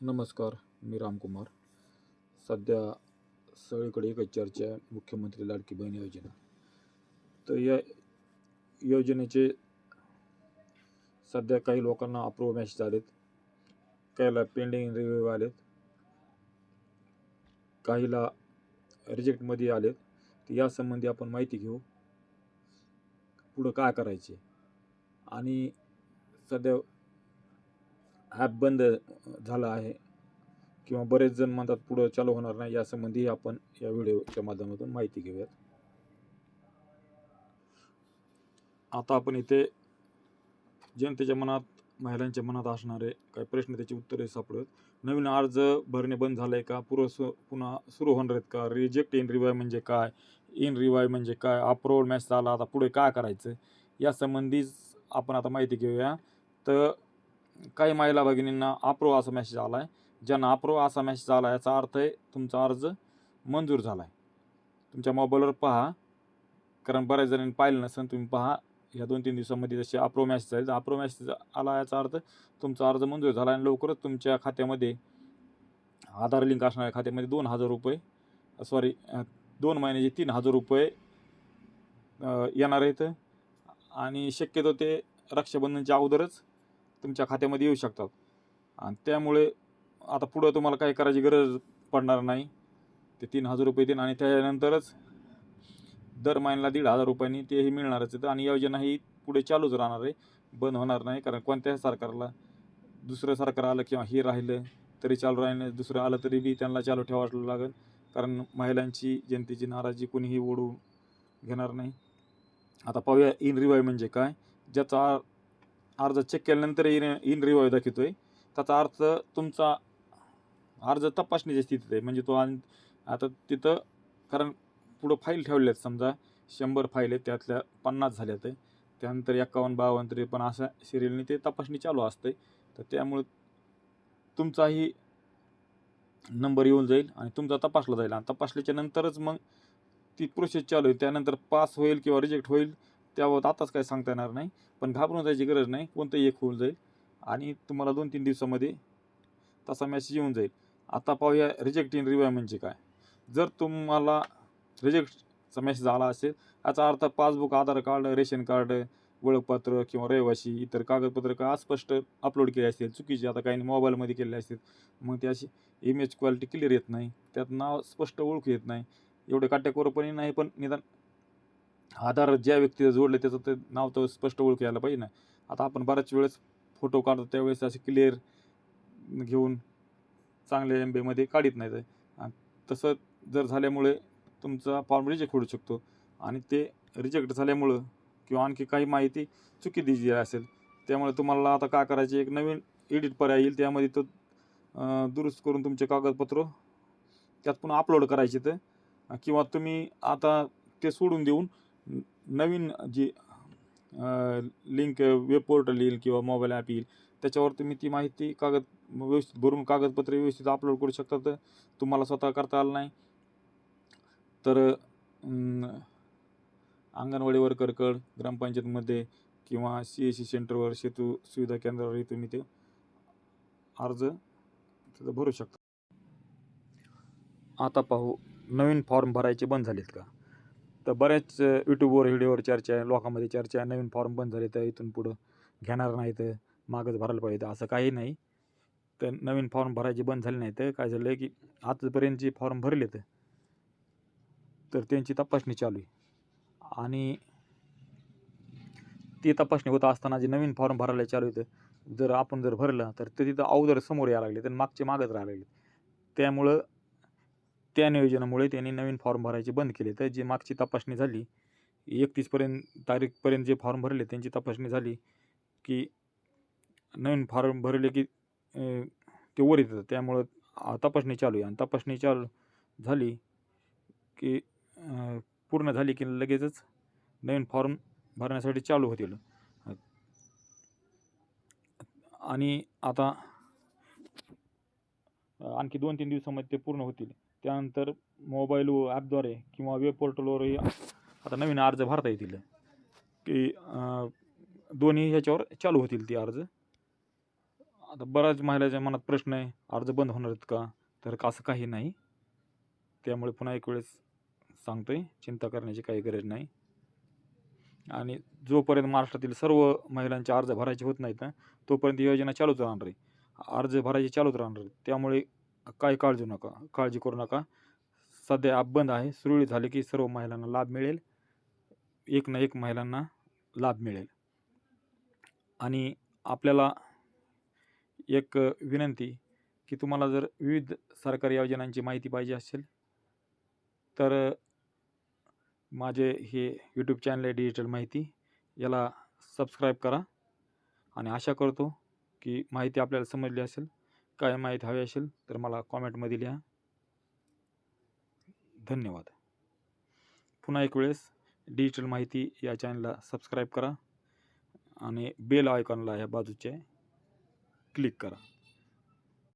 नमस्कार मी रामकुमार. सध्या सगळीकडे एकच चर्चा आहे मुख्यमंत्री लाडकी बहीण योजना. तर या योजनेचे सध्या काही लोकांना अप्रूव्ह मॅसेज आलेत काहीला पेंडिंग रिव्ह्यू आलेत काहीला रिजेक्टमध्ये आलेत. तर यासंबंधी आपण माहिती घेऊ पुढं काय करायचे. आणि सध्या ॲप बंद झालं आहे किंवा बरेच जण म्हणतात पुढं चालू होणार नाही यासंबंधी आपण या व्हिडिओच्या माध्यमातून माहिती घेऊयात. आता आपण इथे जनतेच्या मनात महिलांच्या मनात असणारे काही प्रश्न त्याची उत्तरे सापडत नवीन अर्ज भरणे बंद झालं आहे का? पूर्व सु पुन्हा सुरू होणार आहेत का? रिजेक्ट इन रिवाय म्हणजे काय? इन रिवाय म्हणजे काय? अप्रूव्हल मॅसेज आला आता पुढे काय करायचं? यासंबंधीच आपण आता माहिती घेऊया. तर काही महिला भगिनींना अप्रो असा मेसेज आला आहे ज्यांना अप्रो असा मेसेज आला याचा अर्थ आहे तुमचा अर्ज मंजूर झाला आहे तुमच्या मोबाईलवर पहा. कारण बऱ्याच जणांनी पाहिलं नसेल तुम्ही पहा. या दोन तीन दिवसामध्ये जसे अप्रो मॅसेज आहे आप्रो मॅसेज आला याचा अर्थ तुमचा अर्ज मंजूर झाला आणि लवकरच तुमच्या खात्यामध्ये आधार लिंक असणाऱ्या खात्यामध्ये दोन हजार रुपये सॉरी दोन महिन्याचे तीन हजार रुपये येणार आहेत. आणि शक्यतो ते रक्षाबंधनच्या अगोदरच तुमच्या खात्यामध्ये येऊ शकतात. आणि त्यामुळे आता पुढं तुम्हाला काही करायची गरज पडणार नाही. ते तीन हजार रुपये देईन आणि त्यानंतरच दर महिन्याला दीड हजार रुपयांनी तेही मिळणारच आहेत. आणि योजना ही पुढे चालूच राहणार आहे. बंद होणार नाही कारण कोणत्याही सरकारला दुसरं सरकार आलं किंवा हे राहिलं तरी चालू राहिलं. दुसरं आलं तरी बी त्यांना चालू ठेवावं लागेल. कारण महिलांची जनतेची नाराजी कोणीही ओढू घेणार नाही. आता पाहूया इन रिवाय म्हणजे काय? ज्याचा अर्ज चेक केल्यानंतर इन इन रिवाय दाखवतोय. त्याचा अर्थ तुमचा अर्ज तपासणीच्या स्थितीत आहे. म्हणजे तो आता तिथं कारण पुढं फाईल ठेवल्या आहेत समजा शंभर फाईल आहेत त्यातल्या पन्नास झाल्या आहेत त्यानंतर एकावन्न बावन्न त्रेपन्न अशा सिरियलने ते तपासणी चालू असते. तर त्यामुळे तुमचाही नंबर येऊन जाईल आणि तुमचा तपासला जाईल. आणि तपासल्याच्या नंतरच मग ती प्रोसेस चालू आहे. त्यानंतर पास होईल किंवा रिजेक्ट होईल. त्याबाबत आताच काही सांगता येणार नाही. पण घाबरून जायची गरज नाही. कोणतंही एक होऊन जाईल. आणि तुम्हाला दोन तीन दिवसामध्ये तसा मॅसेज येऊन जाईल. आता पाहूया रिजेक्ट इन रिवाय म्हणजे काय? जर तुम्हाला रिजेक्टचा मेसेज आला असेल याचा अर्थ passbook Aadhaar card ration card ओळखपत्र किंवा रहिवाशी इतर कागदपत्र का अस्पष्ट अपलोड केले असतील चुकीचे आता काही मोबाईलमध्ये केले असतील मग ते अशी इमेज क्वालिटी क्लिअर येत नाही. त्यात नाव स्पष्ट ओळखू येत नाही. एवढे काट्याकोरपणे नाही पण निदान आधार ज्या व्यक्तीला जोडलं त्याचं ते नाव तर स्पष्ट ओळख यायला पाहिजे ना. आता आपण बऱ्याच वेळेस फोटो काढतो त्यावेळेस असे क्लिअर घेऊन चांगल्या एम बीमध्ये काढत नाहीत. तसं जर झाल्यामुळे तुमचा फॉर्म रिजेक्ट होऊ शकतो. आणि ते रिजेक्ट झाल्यामुळं किंवा आणखी काही माहिती चुकी दिली असेल त्यामुळे तुम्हाला आता काय करायचे एक नवीन एडिट पर्याय येईल त्यामध्ये तो दुरुस्त करून तुमचे कागदपत्र त्यात पुन्हा अपलोड करायचे तर किंवा तुम्ही आता ते सोडून देऊन नवीन जी लिंक वेब पोर्टल येईल किंवा मोबाईल ॲप येईल त्याच्यावर तुम्ही ती माहिती कागद व्यवस्थित भरून कागदपत्रे व्यवस्थित अपलोड करू शकता. तर तुम्हाला स्वतः करता आलं नाही. तर अंगणवाडी वर्करकड ग्रामपंचायतमध्ये किंवा सी एस सी सेंटरवर सेतू सुविधा केंद्रावरही तुम्ही ते अर्ज तिथं भरू शकता. आता पाहू नवीन फॉर्म भरायचे बंद झालेत का? तर बऱ्याच यूट्यूबवर व्हिडिओवर चर्चा आहे. लोकांमध्ये चर्चा आहे. नवीन फॉर्म बंद झाले तर इथून पुढं घेणार नाही तर मागच भरायला पाहिजे. असं काही नाही. तर नवीन फॉर्म भरायचे बंद झाले नाही तर काय झालं आहे की आजपर्यंत जे फॉर्म भरलेत तर त्यांची तपासणी चालू आहे. आणि ती तपासणी होत असताना जे नवीन फॉर्म भरायला चालू आहेत जर आपण जर भरलं तर ते तिथं अगोदर समोर यायला लागले तर मागचे मागत राहायला लागले त्यामुळं त्या नियोजनामुळे त्यांनी नवीन फॉर्म भरायचे बंद केले. तर जे मागची तपासणी झाली एकतीसपर्यंत तारीखपर्यंत जे फॉर्म भरले त्यांची तपासणी झाली की नवीन फॉर्म भरले की ते वर येतात. त्यामुळं तपासणी चालू आहे. आणि तपासणी चालू झाली की पूर्ण झाली की लगेचच नवीन फॉर्म भरण्यासाठी चालू होतील. आणि आता आणखी दोन तीन दिवसामध्ये ते पूर्ण होतील. त्यानंतर मोबाईल ॲपद्वारे किंवा वेब पोर्टलवरही आता नवीन अर्ज भरता येतील. की दोन्ही ह्याच्यावर चालू होतील ती अर्ज. आता बऱ्याच महिलाच्या मनात प्रश्न आहे अर्ज बंद होणार आहेत का? तर असं काही नाही. त्यामुळे पुन्हा एक वेळेस सांगतो आहे चिंता करण्याची काही गरज नाही. आणि जोपर्यंत महाराष्ट्रातील सर्व महिलांचे अर्ज भरायचे होत नाहीत ना तोपर्यंत योजना चालूच राहणार आहे. अर्ज भरायचे चालूच राहणार आहे त्यामुळे काही काळजी नका काळजी करू नका. सध्या आप बंद आहे. सुरळीत झाले की सर्व महिलांना लाभ मिळेल. एक ना एक महिलांना लाभ मिळेल. आणि आपल्याला एक विनंती की तुम्हाला जर विविध सरकारी योजनांची माहिती पाहिजे असेल तर माझे हे यूट्यूब चॅनल आहे डिजिटल माहिती याला सबस्क्राईब करा. आणि आशा करतो की माहिती आपल्याला समजली असेल. काय माहिती हवी असेल तर मला कॉमेंटमध्ये लिहा. धन्यवाद. पुन्हा एक वेळेस डिजिटल माहिती या चॅनलला सबस्क्राईब करा आणि बेल आयकॉनला ह्या बाजूचे क्लिक करा.